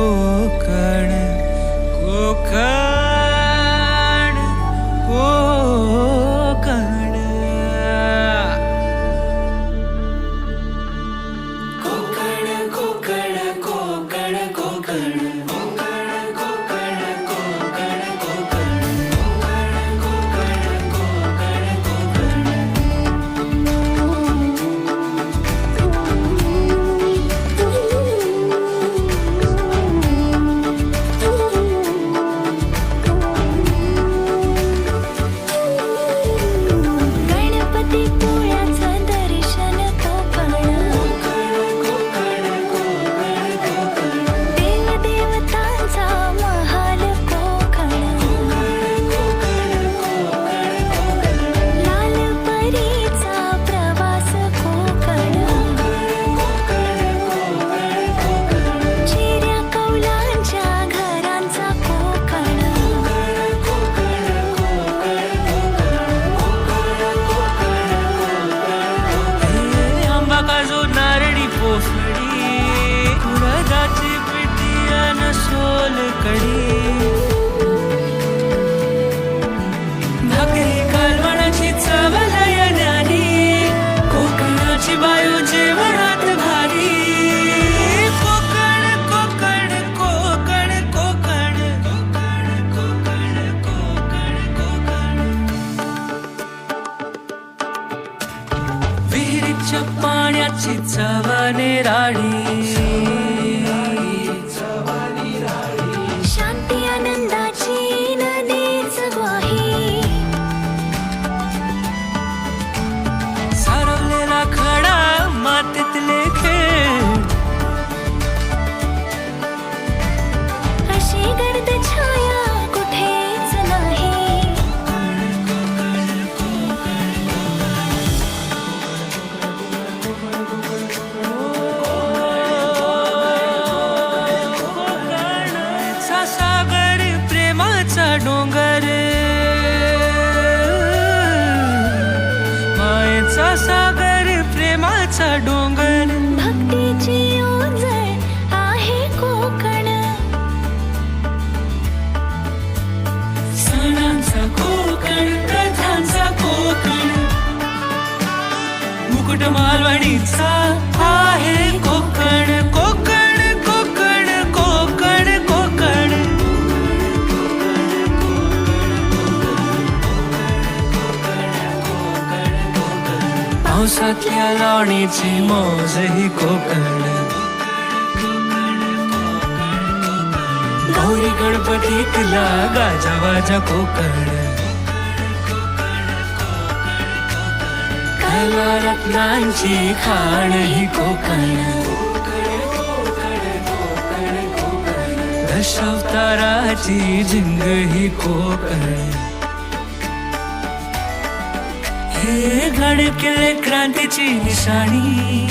Oh. नारळी पोफळी कुळदाची पिटी अन सोलकडी भाकरी कालवणाची चव लयण्यानी कोकणाची बायू जेवणात भारी. कोकण कोकण कोकण कोकण कोकण कोकण कोकण कोकण. विहिरीच्या पाण्याची चव निराळी प्रेमाचा डोंगर. भक्तीची ओझळ आहे कोकण. सणांचा कोकण प्रथांचा कोकण. मुकुट मालवणीचा पावसातल्या लावणीची मौज ही कोकण. गौरी गणपतीतला गाजावाजा कोकण. कला रत्नांची खाण ही कोकण. दशावताराची झिंग ही कोकण. घडकेले क्रांतीची निशाणी.